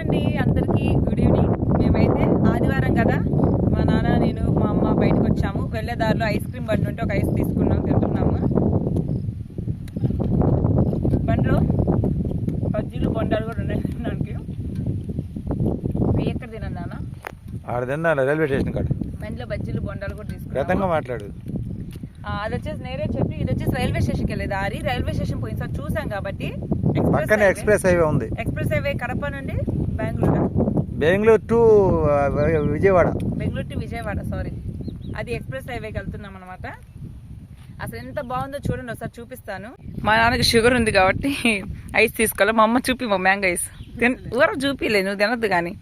అండి అందరికీ good evening మేమైతే ఆదివారం కదా మా నాన్న నేను మా అమ్మ బయటకు వచ్చాము. వెళ్ళే దారిలో ఐస్ క్రీమ్ బండి ఉంటే ఒక ఐస్ తీసుకున్నాం తింటున్నాము బండిలో బజ్జీలు బొండాలు కూడా ఉన్నాయి తినడానికి. ఎక్కడ తినండి నాన్న? ఆడ తిన్నాను రైల్వే స్టేషన్ కాడ. బండిలో బజ్జీలు బొండాలు కూడా గతంగా తీసుకున్నాము మాట్లాడు. అది వచ్చేసి నేరే చెప్పి ఇది వచ్చేసి రైల్వే స్టేషన్కి వెళ్ళే దారి. రైల్వే స్టేషన్ పోయినసారి చూసాం కాబట్టి పక్కనే ఎక్స్ప్రెస్ హైవే ఉంది. ఎక్స్ప్రెస్ హైవే కడప నుండి Bengaluru? Bengaluru to Vijayawada. Bengaluru to Vijayawada sorry అది ఎక్స్ప్రెస్ హైవేకి వెళ్తున్నాం అనమాట అసలు ఎంత బాగుందో చూడండి ఒకసారి చూపిస్తాను. మా నాన్నకి షుగర్ ఉంది కాబట్టి ఐస్ తీసుకోవాలి. మా అమ్మ చూపి మా మ్యాంగో ఐస్. తిన్ ఊర చూపిలే నువ్వు తినొద్దు కానీ.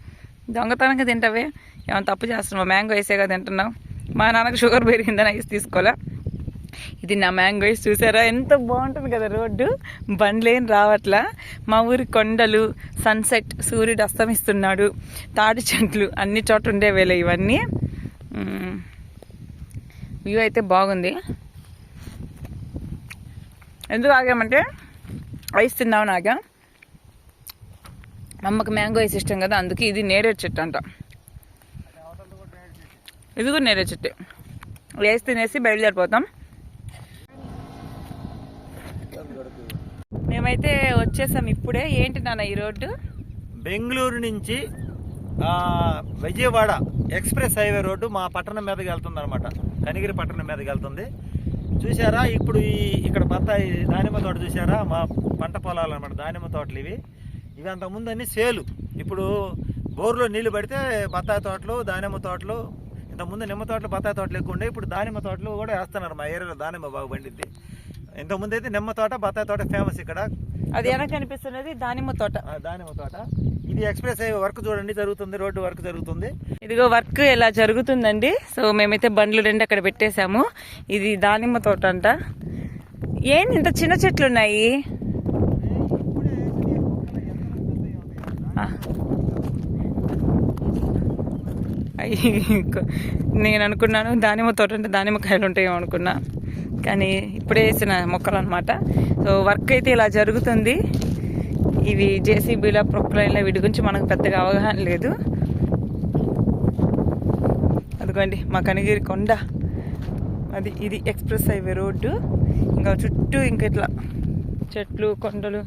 దొంగతనంగా తింటావే? ఏమైనా తప్పు చేస్తున్నావు? మ్యాంగో ఐసేగా తింటున్నావు? మా నాన్నకి షుగర్ పెరిగిందని ఐస్ తీసుకోవాలా? ఇది నా మ్యాంగోస్ చూసారా? ఎంత బాగుంటుంది కదా రోడ్డు. బండ్లేం రావట్లా. మా ఊరి కొండలు సన్సెట్ సూర్యుడు అస్తమిస్తున్నాడు. తాడి చెట్లు అన్ని చోట్ల ఉండేవేళ ఇవన్నీ. వ్యూ అయితే బాగుంది. ఎందుకు ఆగామంటే? ఐస్ తిందామని ఆగా. అమ్మకి మ్యాంగో ఐస్ ఇష్టం కదా అందుకే ఇది నేరేడు చెట్టు అంట. ఇది కూడా నేరేడు చెట్టు. వేసి తినేసి బయలుదేరిపోతాం. మేమైతే వచ్చేసాం ఇప్పుడే. ఏంటి నాన్న ఈ రోడ్డు? బెంగళూరు నుంచి విజయవాడ ఎక్స్ప్రెస్ హైవే రోడ్డు మా పట్టణం మీదకి వెళ్తుంది అనమాట కనిగిరి పట్టణం మీదకి వెళ్తుంది. చూసారా ఇప్పుడు ఈ ఇక్కడ బత్తాయి దానిమ్మ తోట చూసారా మా పంట పొలాలు అనమాట దానిమ్మ తోటలు ఇవి. ఇవి అంతకుముందు అన్ని సేలు. ఇప్పుడు బోర్లో నీళ్ళు పడితే బత్తాయి తోటలు దానిమ్మ తోటలు ఇంతకుముందు నిమ్మ తోటలు బత్తాయి తోటలు ఎక్కువ ఉండే ఇప్పుడు దానిమ్మ తోటలు కూడా వేస్తున్నారు మా ఏరియాలో దానిమ్మ బాగా పండిద్ది. ఇంతకుముందు అయితే నిమ్మ తోట బత్తాయి తోట ఫేమస్ ఇక్కడ. అది వెనక కనిపిస్తున్నది దానిమ్మ తోట. దానిమ్మ తోట. ఇది ఎక్స్ప్రెస్ హైవే వర్క్ చూడండి జరుగుతుంది రోడ్డు వర్క్ జరుగుతుంది. ఇదిగో వర్క్ ఎలా జరుగుతుందండి. సో మేమైతే బండ్లు రెండు అక్కడ పెట్టేశాము. ఇది దానిమ్మ తోట అంట. ఏంది ఇంత చిన్న చెట్లు ఉన్నాయి. అయ్యి, నేను అనుకున్నాను దానిమ్మ తోట అంటే దానిమ్మకాయలు ఉంటాయేమో అనుకున్నా. కానీ ఇప్పుడే వేసిన మొక్కలు అనమాట సో వర్క్ అయితే ఇలా జరుగుతుంది. ఇవి జేసీబీల ప్రొక్లైన్ల వీటి గురించి మనకు పెద్దగా అవగాహన లేదు. అదిగోండి మా కనిగిరి కొండ. అది ఇది ఎక్స్ప్రెస్ హైవే రోడ్డు. ఇంకా చుట్టూ ఇంక ఇట్లా చెట్లు కొండలు.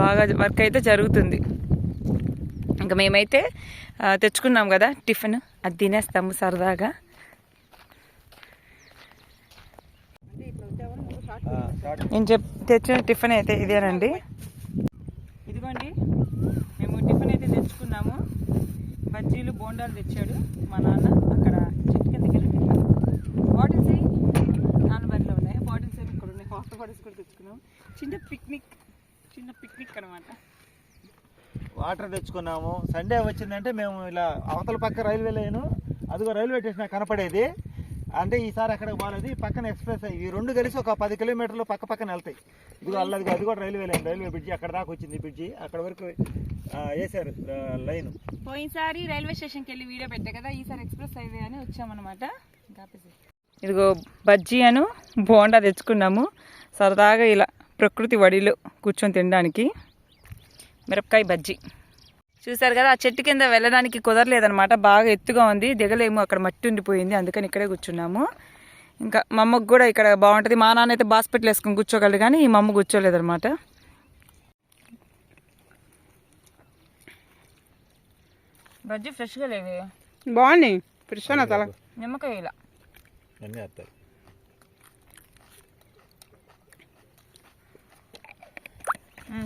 బాగా వర్క్ అయితే జరుగుతుంది. ఇంకా మేమైతే తెచ్చుకున్నాం కదా టిఫిన్. అది తినేస్తాము సరదాగా. నేను చెప్ తెచ్చిన టిఫిన్ అయితే ఇదేనండి. ఇదిగోండి మేము టిఫిన్ అయితే తెచ్చుకున్నాము. బజ్జీలు బోండాలు తెచ్చాడు మా నాన్న. అక్కడ చెట్టు కిందకి వెళ్ళి బాటిల్స్ అయ్యి నాన్న బరిలో ఉన్నాయి. బాటిల్స్ ఏమి ఇక్కడ ఉన్నాయి? వాటర్ బాటిల్స్ కూడా తెచ్చుకున్నాం. చిన్న పిక్నిక్ చిన్న పిక్నిక్ అనమాట వాటర్ తెచ్చుకున్నాము. సండే వచ్చిందంటే మేము ఇలా అవతల పక్క రైల్వే లైన్ అదిగో రైల్వే స్టేషన్ కనపడేది. అంటే ఈసారి అక్కడికి పోలేదు. ఈ పక్కన ఎక్స్ప్రెస్ ఈ రెండు కలిసి ఒక పది కిలోమీటర్లు పక్క పక్కన వెళ్తాయి. ఇదిగో అల్లది అది కూడా రైల్వే లైన్ రైల్వే బ్రిడ్జి అక్కడ దాకా వచ్చింది బ్రిడ్జి. అక్కడ వరకు ఆ, వేశారు లైన్. పోయినసారి రైల్వే స్టేషన్కి వెళ్ళి వీడియో పెట్టా కదా ఈసారి ఎక్స్ప్రెస్ హైవే అని వచ్చామన్నమాట. ఇదిగో బజ్జీ అను బోండా తెచ్చుకున్నాము. సరదాగా ఇలా ప్రకృతి వడిలో కూర్చొని తినడానికి. మిరపకాయ బజ్జీ. చూసారు కదా ఆ చెట్టు కింద వెళ్ళడానికి కుదరలేదనమాట బాగా ఎత్తుగా ఉంది. దిగలేము. అక్కడ మట్టి ఉండిపోయింది. అందుకని ఇక్కడే కూర్చున్నాము. ఇంకా మా అమ్మకు కూడా ఇక్కడ బాగుంటుంది. మా నాన్న అయితే బాస్పెట్లు వేసుకొని కూర్చోగలడు కానీ మా అమ్మ కూర్చోలేదనమాట బజ్జీ ఫ్రెష్గా లేవే. బాగున్నాయి. ఫ్రెష్ తల. నిమ్మకాయ ఇలా.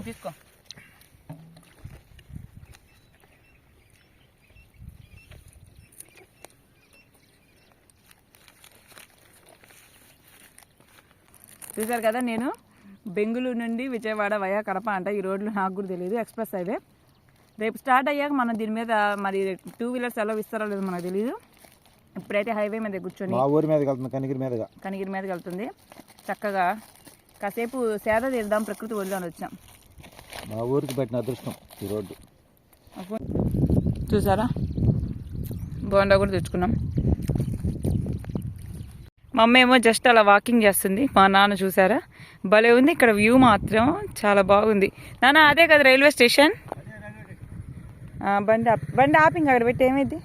తీసుకో. చూసారు కదా నేను? బెంగళూరు నుండి విజయవాడ వయా కడప అంట. ఈ రోడ్లు నాకు కూడా తెలియదు ఎక్స్ప్రెస్ హైవే. రేపు స్టార్ట్ అయ్యాక మనం దీని మీద మరి టూ వీలర్స్ ఎలా ఇస్తారో లేదో మనకు తెలియదు ఇప్పుడైతే హైవే మీద కూర్చొని మా ఊరి వెళ్తుంది కనిగిరి మీదగా. కనిగిరి మీదకి వెళ్తుంది. చక్కగా కాసేపు సేద తీద్దాం ప్రకృతి ఒడిలోని వచ్చాం. మా ఊరికి పెట్టిన అదృష్టం ఈ రోడ్డు. చూసారా? బోండా కూడా తెచ్చుకున్నాం. మా అమ్మ ఏమో జస్ట్ అలా వాకింగ్ చేస్తుంది. మా నాన్న చూసారా? భలే ఉంది. ఇక్కడ వ్యూ మాత్రం చాలా బాగుంది. నాన్న అదే కదా రైల్వే స్టేషన్? బండి బండి ఆపింగ్ అక్కడ పెట్టి ఏమైంది?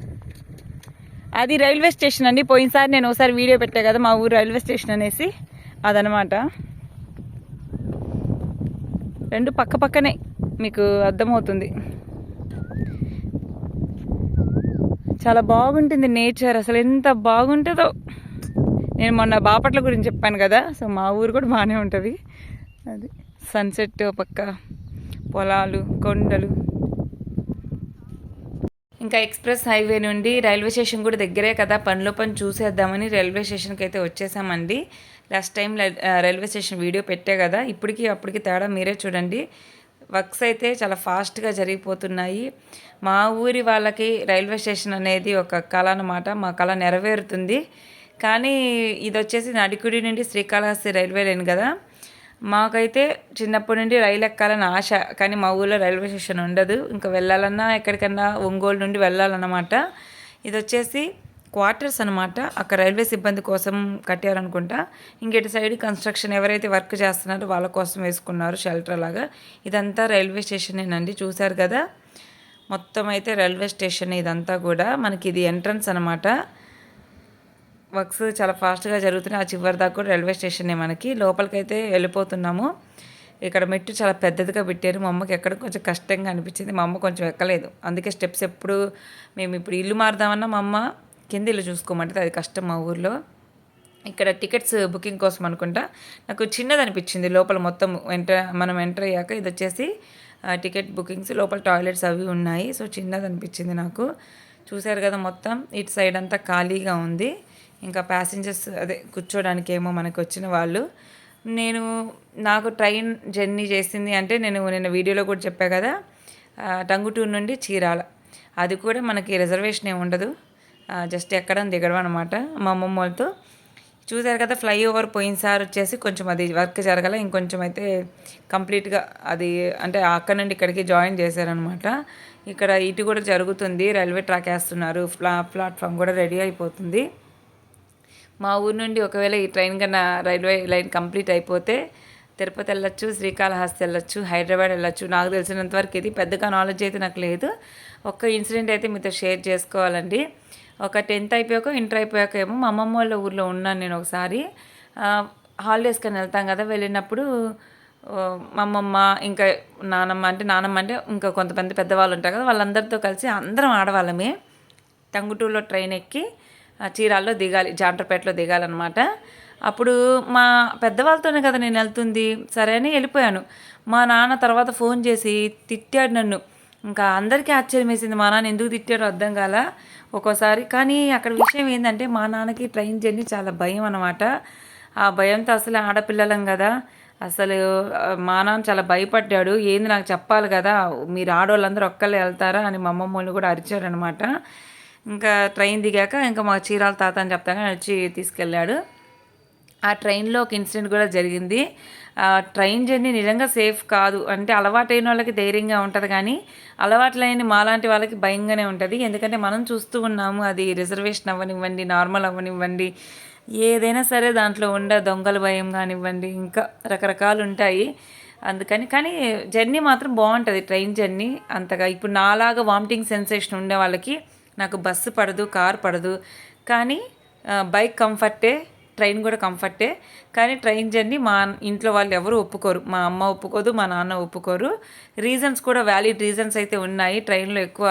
అది రైల్వే స్టేషన్ అండి. పోయినసారి నేను ఒకసారి వీడియో పెట్టా కదా మా ఊరు రైల్వే స్టేషన్ అనేసి. అదనమాట. రెండు పక్క పక్కనే మీకు అర్థమవుతుంది. చాలా బాగుంటుంది నేచర్. అసలు ఎంత బాగుంటుందో. నేను మొన్న బాపట్ల గురించి చెప్పాను కదా సో మా ఊరు కూడా బాగానే ఉంటుంది. అది సన్సెట్ పక్క పొలాలు కొండలు. ఇంకా ఎక్స్ప్రెస్ హైవే నుండి రైల్వే స్టేషన్ కూడా దగ్గరే కదా పనిలో పని చూసేద్దామని రైల్వే స్టేషన్కి అయితే వచ్చేసామండి. Last time railway station video పెట్టే కదా ఇప్పటికి అప్పటికి తేడా మీరే చూడండి. వర్క్స్ అయితే చాలా ఫాస్ట్గా జరిగిపోతున్నాయి. మా ఊరి వాళ్ళకి రైల్వే స్టేషన్ అనేది ఒక కళ అన్నమాట. మా కళ నెరవేరుతుంది. కానీ ఇది వచ్చేసి నడికుడి నుండి శ్రీకాళహస్తి రైల్వే లైన్ కదా. మాకైతే చిన్నప్పటి నుండి రైలు ఎక్కాలని ఆశ కానీ మా ఊళ్ళో రైల్వే స్టేషన్ ఉండదు. ఇంకా వెళ్ళాలన్నా ఎక్కడికన్నా ఒంగోలు నుండి వెళ్ళాలన్నమాట. ఇది వచ్చేసి క్వార్టర్స్ అనమాట అక్కడ రైల్వే సిబ్బంది కోసం కట్టారనుకుంటా ఇంకెటి సైడ్ కన్స్ట్రక్షన్ ఎవరైతే వర్క్ చేస్తున్నారో వాళ్ళ కోసం వేసుకున్నారు షెల్టర్ లాగా. ఇదంతా రైల్వే స్టేషనేనండి చూశారు కదా. మొత్తం అయితే రైల్వే స్టేషన్ ఇదంతా కూడా. మనకి ఇది ఎంట్రన్స్ అనమాట వర్క్స్ చాలా ఫాస్ట్గా జరుగుతున్నాయి. ఆ చివరి దాకా కూడా రైల్వే స్టేషనే మనకి. లోపలికైతే వెళ్ళిపోతున్నాము. ఇక్కడ మెట్టు చాలా పెద్దదిగా పెట్టారు. మా అమ్మకి ఎక్కడ కొంచెం కష్టంగా అనిపించింది. మా అమ్మ కొంచెం ఎక్కలేదు. అందుకే స్టెప్స్ ఎప్పుడు మేము ఇప్పుడు ఇల్లు మారుదామన్నా మా అమ్మ కింద ఇల్లు చూసుకోమంటే అది కష్టం మా ఊర్లో. ఇక్కడ టికెట్స్ బుకింగ్ కోసం అనుకుంటా. నాకు చిన్నది అనిపించింది. లోపల మొత్తం ఎంటర్ మనం ఎంటర్ అయ్యాక ఇది వచ్చేసి టికెట్ బుకింగ్స్ లోపల టాయిలెట్స్ అవి ఉన్నాయి. సో చిన్నది అనిపించింది నాకు. చూశారు కదా మొత్తం. ఇటు సైడ్ అంతా ఖాళీగా ఉంది. ఇంకా ప్యాసింజర్స్ అదే కూర్చోడానికి ఏమో మనకు వచ్చిన వాళ్ళు. నేను నాకు ట్రైన్ జర్నీ చేసింది అంటే నేను నిన్న వీడియోలో కూడా చెప్పా కదా టంగుటూరు నుండి చీరాల. అది కూడా మనకి రిజర్వేషన్ ఏమి ఉండదు. జస్ట్ ఎక్కడం దిగడం అనమాట మా అమ్మమ్మ వాళ్ళతో. చూసారు కదా ఫ్లైఓవర్ పోయినసారి వచ్చేసి కొంచెం అది వర్క్ జరగల ఇంకొంచెం అయితే కంప్లీట్గా అది అంటే అక్కడ నుండి ఇక్కడికి జాయిన్ చేశారనమాట ఇక్కడ ఇటు కూడా జరుగుతుంది రైల్వే ట్రాక్ వేస్తున్నారు ప్లా ప్లాట్ఫామ్ కూడా రెడీ అయిపోతుంది. మా ఊరు నుండి ఒకవేళ ఈ ట్రైన్ కన్నా రైల్వే లైన్ కంప్లీట్ అయిపోతే తిరుపతి వెళ్ళొచ్చు శ్రీకాళహస్తి వెళ్ళొచ్చు హైదరాబాద్ వెళ్ళొచ్చు. నాకు తెలిసినంత వరకు ఇది పెద్దగా నాలెడ్జ్ అయితే నాకు లేదు. ఒక్క ఇన్సిడెంట్ అయితే మీతో షేర్ చేసుకోవాలండి. ఒక టెన్త్ అయిపోయాక ఇంటర్ అయిపోయాక ఏమో మా అమ్మమ్మ వాళ్ళ ఊర్లో ఉన్నాను నేను ఒకసారి. హాలిడేస్కి అని వెళ్తాం కదా వెళ్ళినప్పుడు మా అమ్మమ్మ ఇంకా నానమ్మ అంటే నానమ్మ అంటే ఇంకా కొంతమంది పెద్దవాళ్ళు ఉంటారు కదా వాళ్ళందరితో కలిసి అందరం ఆడవాళ్ళమే. టంగుటూరులో ట్రైన్ ఎక్కి చీరాల్లో దిగాలి జాంటర్పేటలో దిగాలన్నమాట. అప్పుడు మా పెద్దవాళ్ళతోనే కదా నేను వెళ్తుంది సరే అని వెళ్ళిపోయాను. మా నాన్న తర్వాత ఫోన్ చేసి తిట్టాడు నన్ను. ఇంకా అందరికీ ఆశ్చర్యం వేసింది మా నాన్న ఎందుకు తిట్టాడో అర్థం కాల? ఒక్కోసారి. కానీ అక్కడ విషయం ఏంటంటే మా నాన్నకి ట్రైన్ జర్నీ చాలా భయం అనమాట ఆ భయంతో అసలు ఆడపిల్లలం కదా. అసలు మా నాన్న చాలా భయపడ్డాడు. ఏంది నాకు చెప్పాలి కదా మీరు ఆడవాళ్ళందరూ ఒక్కళ్ళే వెళ్తారా అని మా అమ్మమ్మ వాళ్ళు కూడా అరిచాడనమాట ఇంకా ట్రైన్ దిగాక ఇంకా మా చీరాల తాత అని చెప్తాగా వచ్చి తీసుకెళ్ళాడు. ఆ ట్రైన్లో ఒక ఇన్సిడెంట్ కూడా జరిగింది. ఆ ట్రైన్ జర్నీ నిజంగా సేఫ్ కాదు. అంటే అలవాటైన వాళ్ళకి ధైర్యంగా ఉంటుంది కానీ అలవాటు లేని మాలాంటి వాళ్ళకి భయంగానే ఉంటుంది. ఎందుకంటే మనం చూస్తూ ఉన్నాము అది రిజర్వేషన్ అవ్వనివ్వండి నార్మల్ అవ్వనివ్వండి ఏదైనా సరే దాంట్లో ఉండే దొంగల భయం కానివ్వండి ఇంకా రకరకాలు ఉంటాయి. అందుకని కానీ జర్నీ మాత్రం బాగుంటుంది ట్రైన్ జర్నీ అంతగా. ఇప్పుడు నాలాగా వామిటింగ్ సెన్సేషన్ ఉండే వాళ్ళకి నాకు బస్సు పడదు కార్ పడదు. కానీ బైక్ కంఫర్టే ట్రైన్ కూడా కంఫర్టే. కానీ ట్రైన్ జర్నీ మా ఇంట్లో వాళ్ళు ఎవరు ఒప్పుకోరు. మా అమ్మ ఒప్పుకోదు మా నాన్న ఒప్పుకోరు. రీజన్స్ కూడా వ్యాలిడ్ రీజన్స్ అయితే ఉన్నాయి. ట్రైన్లో ఎక్కువ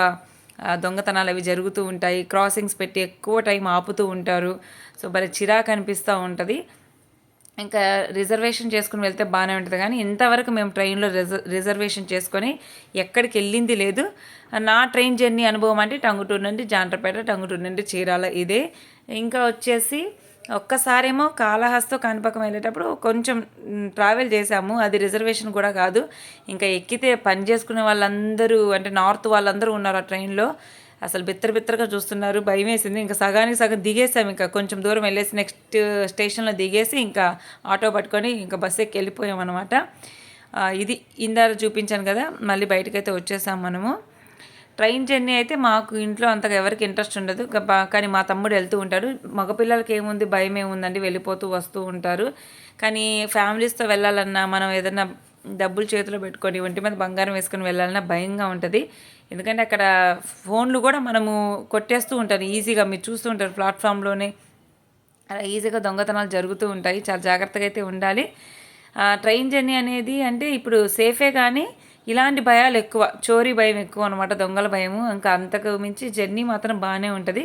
దొంగతనాలు అవి జరుగుతూ ఉంటాయి. క్రాసింగ్స్ పెట్టి ఎక్కువ టైం ఆపుతూ ఉంటారు. సో భలే చిరాకు అనిపిస్తూ ఉంటుంది. ఇంకా రిజర్వేషన్ చేసుకుని వెళ్తే బాగానే ఉంటుంది. కానీ ఇంతవరకు మేము ట్రైన్లో రిజర్ రిజర్వేషన్ చేసుకొని ఎక్కడికి వెళ్ళింది లేదు. నా ట్రైన్ జర్నీ అనుభవం అంటే టంగుటూరు నుండి జాండ్రపేట టంగుటూరు నుండి చీరాల ఇదే. ఇంకా వచ్చేసి ఒక్కసారేమో కాళహస్తో కాణిపాకం వెళ్ళేటప్పుడు కొంచెం ట్రావెల్ చేసాము అది రిజర్వేషన్ కూడా కాదు. ఇంకా ఎక్కితే పని చేసుకునే వాళ్ళందరూ అంటే నార్త్ వాళ్ళందరూ ఉన్నారు ఆ ట్రైన్లో. అసలు బిత్తర బిత్తరగా చూస్తున్నారు. భయం వేసింది ఇంకా సగానికి సగం దిగేసాం ఇంకా కొంచెం దూరం వెళ్ళేసి నెక్స్ట్ స్టేషన్లో దిగేసి ఇంకా ఆటో పట్టుకొని ఇంకా బస్సు ఎక్కి వెళ్ళిపోయాం అనమాట ఇది ఇందాక చూపించాను కదా. మళ్ళీ బయటకైతే వచ్చేసాం మనము. ట్రైన్ జర్నీ అయితే మాకు ఇంట్లో అంతగా ఎవరికి ఇంట్రెస్ట్ ఉండదు. కానీ మా తమ్ముడు వెళ్తూ ఉంటాడు. మగపిల్లలకి ఏముంది? భయం ఏముందండి? వెళ్ళిపోతూ వస్తూ ఉంటారు. కానీ ఫ్యామిలీస్తో వెళ్ళాలన్నా మనం ఏదైనా డబ్బులు చేతిలో పెట్టుకొని ఒంటి మీద బంగారం వేసుకొని వెళ్ళాలన్నా భయంగా ఉంటుంది. ఎందుకంటే అక్కడ ఫోన్లు కూడా మనము కొట్టేస్తూ ఉంటారు. ఈజీగా మీరు చూస్తూ ఉంటారు ప్లాట్ఫామ్లోనే. అలా ఈజీగా దొంగతనాలు జరుగుతూ ఉంటాయి. చాలా జాగ్రత్తగా అయితే ఉండాలి. ట్రైన్ జర్నీ అనేది అంటే ఇప్పుడు సేఫే కానీ ఇలాంటి భయాలు ఎక్కువ. చోరీ భయం ఎక్కువ అనమాట దొంగల భయము. ఇంకా అంతకు మించి జర్నీ మాత్రం బాగానే ఉంటుంది.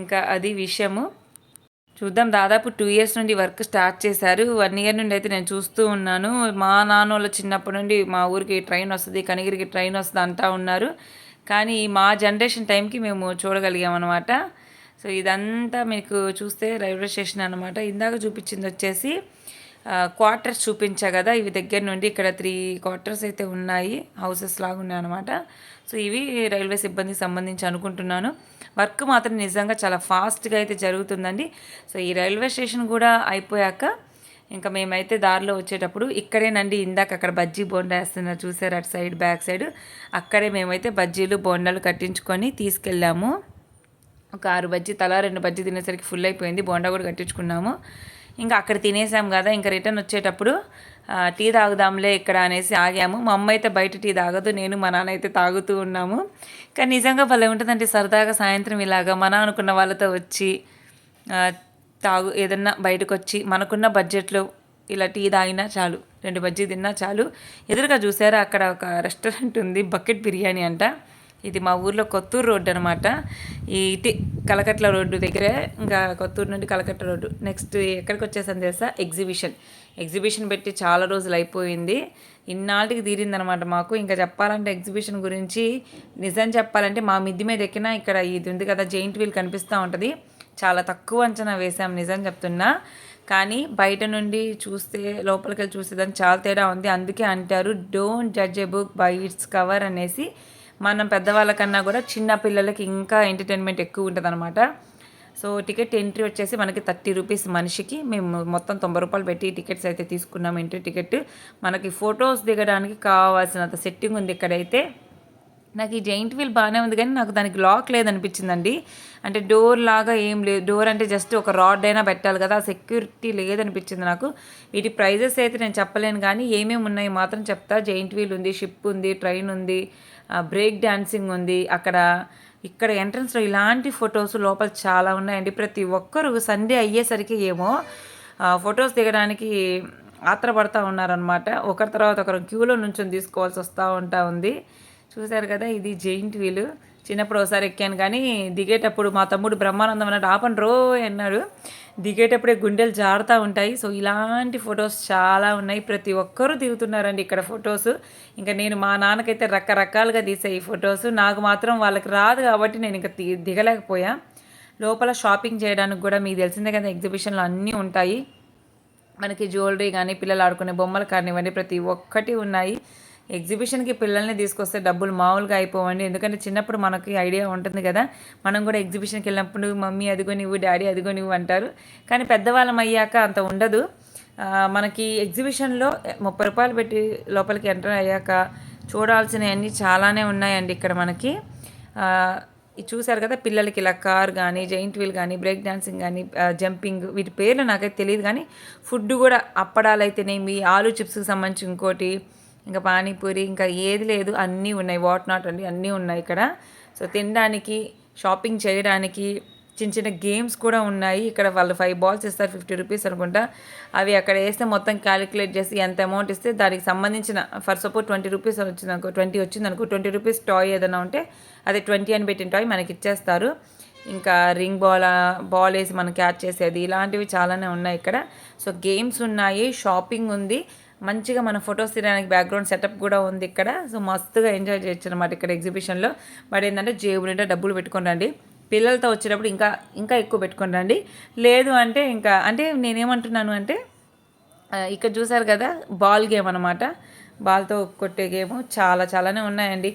ఇంకా అది విషయము. చూద్దాం. దాదాపు టూ ఇయర్స్ నుండి వర్క్ స్టార్ట్ చేశారు. వన్ ఇయర్ నుండి అయితే నేను చూస్తూ ఉన్నాను. మా నాన్నోళ్ళు చిన్నప్పటి నుండి మా ఊరికి ట్రైన్ వస్తుంది కనిగిరికి ట్రైన్ వస్తుంది అంటా ఉన్నారు. కానీ మా జనరేషన్ టైంకి మేము చూడగలిగాం అనమాట సో ఇదంతా మీకు చూస్తే రైల్వే స్టేషన్ అనమాట ఇందాక చూపించింది వచ్చేసి క్వార్టర్స్ చూపించా కదా ఇవి దగ్గర నుండి ఇక్కడ త్రీ క్వార్టర్స్ అయితే ఉన్నాయి హౌసెస్ లాగా ఉన్నాయి అనమాట సో ఇవి రైల్వే సిబ్బందికి సంబంధించి అనుకుంటున్నాను. వర్క్ మాత్రం నిజంగా చాలా ఫాస్ట్గా అయితే జరుగుతుందండి. సో ఈ రైల్వే స్టేషన్ కూడా అయిపోయాక ఇంకా మేమైతే దారిలో వచ్చేటప్పుడు ఇక్కడేనండి ఇందాక అక్కడ బజ్జీ బోండా వేస్తున్నారు చూసారు అటు సైడ్ బ్యాక్ సైడ్ అక్కడే మేమైతే బజ్జీలు బోండాలు కట్టించుకొని తీసుకెళ్ళాము. ఒక ఆరు బజ్జీ తలా రెండు బజ్జీ తినేసరికి ఫుల్ అయిపోయింది బోండా కూడా కట్టించుకున్నాము. ఇంకా అక్కడ తినేసాం కదా ఇంకా రిటర్న్ వచ్చేటప్పుడు టీ తాగుదాంలే ఇక్కడ అనేసి ఆగాము. మా అమ్మ అయితే బయట టీ తాగదు నేను మా నాన్న అయితే తాగుతూ ఉన్నాము. కానీ నిజంగా భలే ఉంటుందంటే సరదాగా సాయంత్రం ఇలాగా మన అనుకున్న వాళ్ళతో వచ్చి తాగు ఏదన్నా బయటకు వచ్చి మనకున్న బడ్జెట్లో ఇలా టీ తాగినా చాలు రెండు బజ్జీ తిన్నా చాలు. ఎదురుగా చూసారా అక్కడ ఒక రెస్టారెంట్ ఉంది బకెట్ బిర్యానీ అంట. ఇది మా ఊర్లో కొత్తూరు రోడ్డు అనమాట ఈ ఇటు కలకట్ల రోడ్డు దగ్గరే ఇంకా కొత్తూరు నుండి కలకట్ల రోడ్డు. నెక్స్ట్ ఎక్కడికి వచ్చేసాను తెలుసా? ఎగ్జిబిషన్ ఎగ్జిబిషన్ పెట్టి చాలా రోజులు అయిపోయింది. ఇన్నాళ్ళకి తీరిందనమాట మాకు. ఇంకా చెప్పాలంటే ఎగ్జిబిషన్ గురించి నిజం చెప్పాలంటే మా మిద్ది మీద ఎక్కినా ఇక్కడ ఇది ఉంది కదా జెయింట్ వీల్ కనిపిస్తూ ఉంటుంది. చాలా తక్కువ అంచనా వేసాం నిజం చెప్తున్నా. కానీ బయట నుండి చూస్తే లోపలికి వెళ్ళి చూస్తే దాన్ని చాలా తేడా ఉంది. అందుకే అంటారు don't judge a book by its cover అనేసి మనం పెద్దవాళ్ళకన్నా కూడా చిన్న పిల్లలకి ఇంకా ఎంటర్టైన్మెంట్ ఎక్కువ ఉంటుంది సో టికెట్ ఎంట్రీ వచ్చేసి మనకి థర్టీ రూపీస్ మనిషికి. మేము మొత్తం తొంభై రూపాయలు పెట్టి టికెట్స్ అయితే తీసుకున్నాం ఎంట్రీ టికెట్. మనకి ఫొటోస్ దిగడానికి కావాల్సినంత సెట్టింగ్ ఉంది ఇక్కడైతే. నాకు ఈ జైంట్ వీల్ బాగానే ఉంది కానీ నాకు దానికి లాక్ లేదనిపించిందండి. అంటే డోర్ లాగా ఏం లేదు. డోర్ అంటే జస్ట్ ఒక రాడ్ అయినా పెట్టాలి కదా. ఆ సెక్యూరిటీ లేదనిపించింది నాకు. వీటి ప్రైజెస్ అయితే నేను చెప్పలేను కానీ ఏమేమి ఉన్నాయి మాత్రం చెప్తా. జైంట్ వీల్ ఉంది షిప్ ఉంది ట్రైన్ ఉంది బ్రేక్ డ్యాన్సింగ్ ఉంది. అక్కడ ఇక్కడ ఎంట్రన్స్లో ఇలాంటి ఫొటోస్ లోపల చాలా ఉన్నాయండి. ప్రతి ఒక్కరు సండే అయ్యేసరికి ఏమో ఫొటోస్ దిగడానికి ఆత్రపడతా ఉన్నారనమాట ఒకరి తర్వాత ఒకరు క్యూలో నుంచి తీసుకోవాల్సి వస్తూ ఉంటా ఉంది. చూశారు కదా ఇది జెయింట్ వీలు. చిన్నప్పుడు ఒకసారి ఎక్కాను కానీ దిగేటప్పుడు మా తమ్ముడు బ్రహ్మానందం అన్నాడు ఆపండి రో అన్నాడు. దిగేటప్పుడే గుండెలు జారుతూ ఉంటాయి. సో ఇలాంటి ఫొటోస్ చాలా ఉన్నాయి. ప్రతి ఒక్కరూ దిగుతున్నారండి ఇక్కడ ఫొటోస్. ఇంకా నేను మా నాన్నకైతే రకరకాలుగా తీసాయి ఈ ఫొటోస్. నాకు మాత్రం వాళ్ళకి రాదు కాబట్టి నేను ఇంకా దిగలేకపోయా. లోపల షాపింగ్ చేయడానికి కూడా మీకు తెలిసిందే కదా ఎగ్జిబిషన్లో అన్నీ ఉంటాయి. మనకి జ్యువెలరీ కానీ పిల్లలు ఆడుకునే బొమ్మలు కానివ్వండి ప్రతి ఒక్కటి ఉన్నాయి. ఎగ్జిబిషన్కి పిల్లల్ని తీసుకొస్తే డబ్బులు మామూలుగా అయిపోవండి. ఎందుకంటే చిన్నప్పుడు మనకి ఐడియా ఉంటుంది కదా. మనం కూడా ఎగ్జిబిషన్కి వెళ్ళినప్పుడు మమ్మీ అదిగో నువ్వు డాడీ అదిగో నువ్వు అంటారు. కానీ పెద్దవాళ్ళం అయ్యాక అంత ఉండదు. మనకి ఎగ్జిబిషన్లో ముప్పై రూపాయలు పెట్టి లోపలికి ఎంటర్ అయ్యాక చూడాల్సినవన్నీ చాలానే ఉన్నాయండి ఇక్కడ మనకి. చూశారు కదా పిల్లలకి ఇలా కార్ కానీ జైంట్ వీల్ కానీ బ్రేక్ డాన్సింగ్ కానీ జంపింగ్ వీటి పేర్లు నాకైతే తెలియదు కానీ ఫుడ్ కూడా అప్పడాలు అయితేనేమి ఆలు చిప్స్కి సంబంధించి ఇంకోటి ఇంకా పానీపూరి ఇంకా ఏది లేదు అన్నీ ఉన్నాయి. వాట్ నాట్ అండి అన్నీ ఉన్నాయి ఇక్కడ. సో తినడానికి షాపింగ్ చేయడానికి చిన్న చిన్న గేమ్స్ కూడా ఉన్నాయి. ఇక్కడ వాళ్ళు ఫైవ్ బాల్స్ ఇస్తారు ఫిఫ్టీ రూపీస్ అనుకుంటా. అవి అక్కడ వేస్తే మొత్తం క్యాలిక్యులేట్ చేసి ఎంత అమౌంట్ ఇస్తే దానికి సంబంధించిన ఫర్ సపోజ్ ట్వంటీ రూపీస్ వచ్చింది అనుకో ట్వంటీ వచ్చింది అనుకో ట్వంటీ రూపీస్ టాయ్ ఏదైనా ఉంటే అదే ట్వంటీ అని పెట్టిన టాయ్ మనకి ఇచ్చేస్తారు. ఇంకా రింగ్ బాల్ బాల్ వేసి మనం క్యాచ్ చేసేది ఇలాంటివి చాలానే ఉన్నాయి ఇక్కడ. సో గేమ్స్ ఉన్నాయి షాపింగ్ ఉంది. మంచిగా మన ఫొటోస్ తీయడానికి బ్యాక్గ్రౌండ్ సెటప్ కూడా ఉంది ఇక్కడ. సో మస్తుగా ఎంజాయ్ చేయొచ్చు అనమాట ఇక్కడ ఎగ్జిబిషన్లో బట్ ఏంటంటే జేబు నిండా డబ్బులు పెట్టుకొని రండి. పిల్లలతో వచ్చేటప్పుడు ఇంకా ఇంకా ఎక్కువ పెట్టుకొని రండి. లేదు అంటే ఇంకా అంటే నేనేమంటున్నాను అంటే ఇక్కడ చూసారు కదా బాల్ గేమ్ అనమాట బాల్తో కొట్టే గేమ్ చాలా చాలానే ఉన్నాయండి.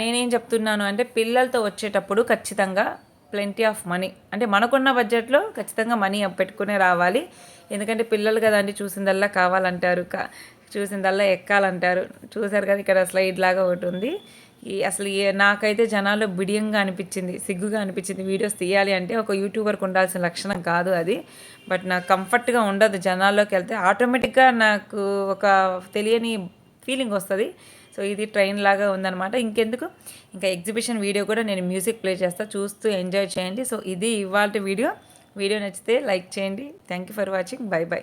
నేనేం చెప్తున్నాను అంటే పిల్లలతో వచ్చేటప్పుడు ఖచ్చితంగా ప్లెంటీ ఆఫ్ మనీ అంటే మనకున్న బడ్జెట్లో ఖచ్చితంగా మనీ పెట్టుకునే రావాలి. ఎందుకంటే పిల్లలు కదండి చూసిందల్లా కావాలంటారు. కా చూసిందల్లా ఎక్కాలంటారు. చూసారు కదా ఇక్కడ స్లైడ్ లాగా ఒకటి ఉంది. ఈ అసలు నాకైతే జనాలు బిడియంగా అనిపించింది సిగ్గుగా అనిపించింది వీడియోస్ తీయాలి అంటే ఒక యూట్యూబర్కి ఉండాల్సిన లక్షణం కాదు అది. బట్ నాకు కంఫర్ట్గా ఉండదు జనాల్లోకి వెళ్తే. ఆటోమేటిక్గా నాకు ఒక తెలియని ఫీలింగ్ వస్తుంది. సో ఇది ట్రైన్ లాగా ఉందన్నమాట. ఇంకెందుకు? ఇంకా ఎగ్జిబిషన్ వీడియో కూడా నేను మ్యూజిక్ ప్లే చేస్తా. చూస్తూ ఎంజాయ్ చేయండి. సో ఇది ఇవాళ వీడియో. వీడియో నచ్చితే లైక్ చేయండి. Thank you for watching. Bye bye.